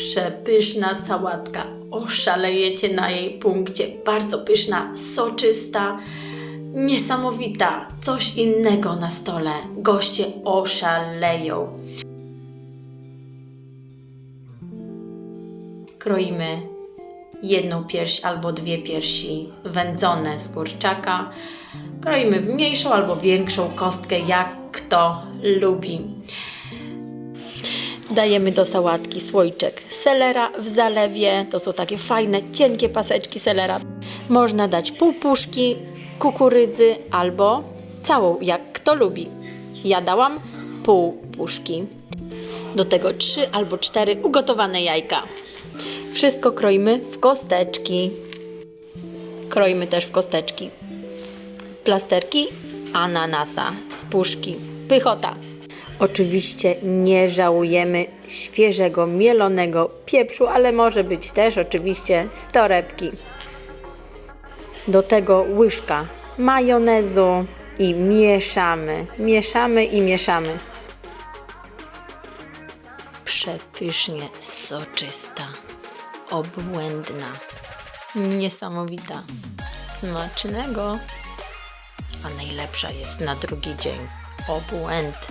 Przepyszna sałatka. Oszalejecie na jej punkcie. Bardzo pyszna, soczysta, niesamowita. Coś innego na stole. Goście oszaleją. Kroimy jedną pierś albo dwie piersi wędzone z kurczaka. Kroimy w mniejszą albo większą kostkę, jak kto lubi. Dajemy do sałatki słoiczek selera w zalewie. To są takie fajne, cienkie paseczki selera. Można dać pół puszki kukurydzy albo całą, jak kto lubi. Ja dałam pół puszki. Do tego trzy albo cztery ugotowane jajka. Wszystko kroimy w kosteczki. Kroimy też w kosteczki plasterki ananasa z puszki. Pychota. Oczywiście nie żałujemy świeżego, mielonego pieprzu, ale może być też oczywiście z torebki. Do tego łyżka majonezu i mieszamy, mieszamy i mieszamy. Przepysznie soczysta, obłędna, niesamowita, smacznego a najlepsza jest na drugi dzień. Obłęd.